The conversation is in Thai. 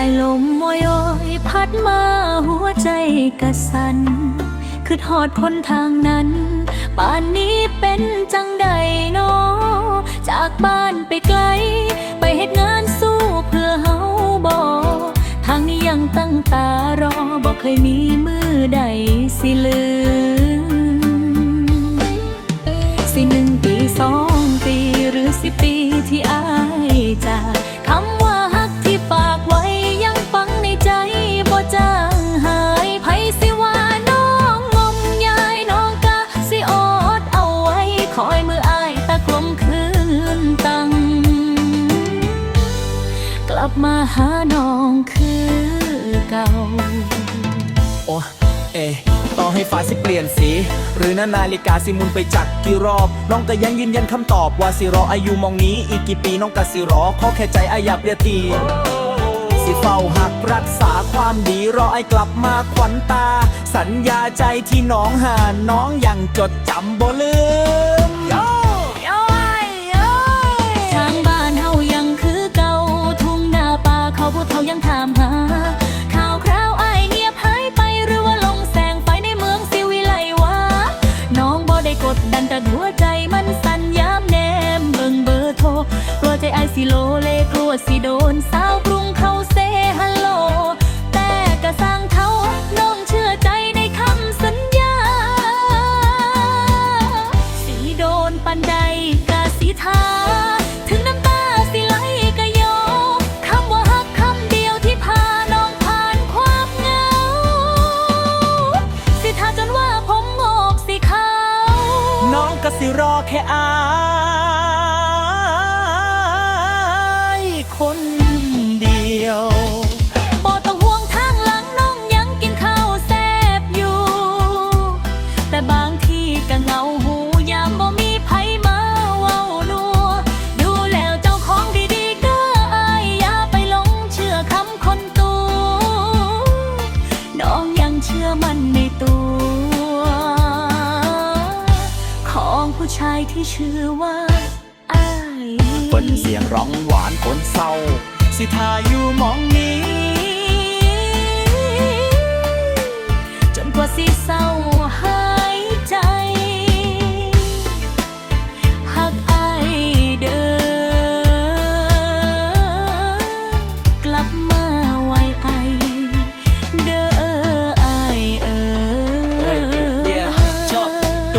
มอยอยพัดมาหัวใจกระสัน คือทอดคนทางนั้น ป่านนี้เป็นจังใดเนาะจากบ้านไปไกล ไปเหตุงานสู้เพื่อเฮาบ่ทางนี้ยังตั้งตารอบ่เคยมีมือใดสิลืม บมาหาน้องคือเก่า โอ้เอะต่อให้ฟ้าสิเปลี่ยนสี หรือนานาฬิกาสิมุนไปจักกี่รอบ น้องก็ยังยืนยันคำตอบว่าสิรออายุมองนี้ อีกกี่ปีน้องก็สิรอขอแค่ใจอายากเรียตีสิเฝ้าหักรักษาความดีรอไอ้กลับมาขวัญตา สัญญาใจที่น้องหาน้องยังจดจำบ่ลืม สิโลเลกลัวสิโดนสาวกรุงเขาเซฮัลโหล แต่ก็สร้างเขาน้องเชื่อใจในคำสัญญาสีโดนปันใดกะสีทาถึงน้ำตาสิไหลกะโยคำว่าฮักคำเดียวที่พาน้องผ่านความเหงา สิทาจนว่าผมงอกสีขาน้องก็สิรอแค่อา ผู้ชายที่ชื่อว่าอายเบนเสียงร้องหวานคนเศร้า สิทาอยู่มองนี้ จนกว่าสิเศร้า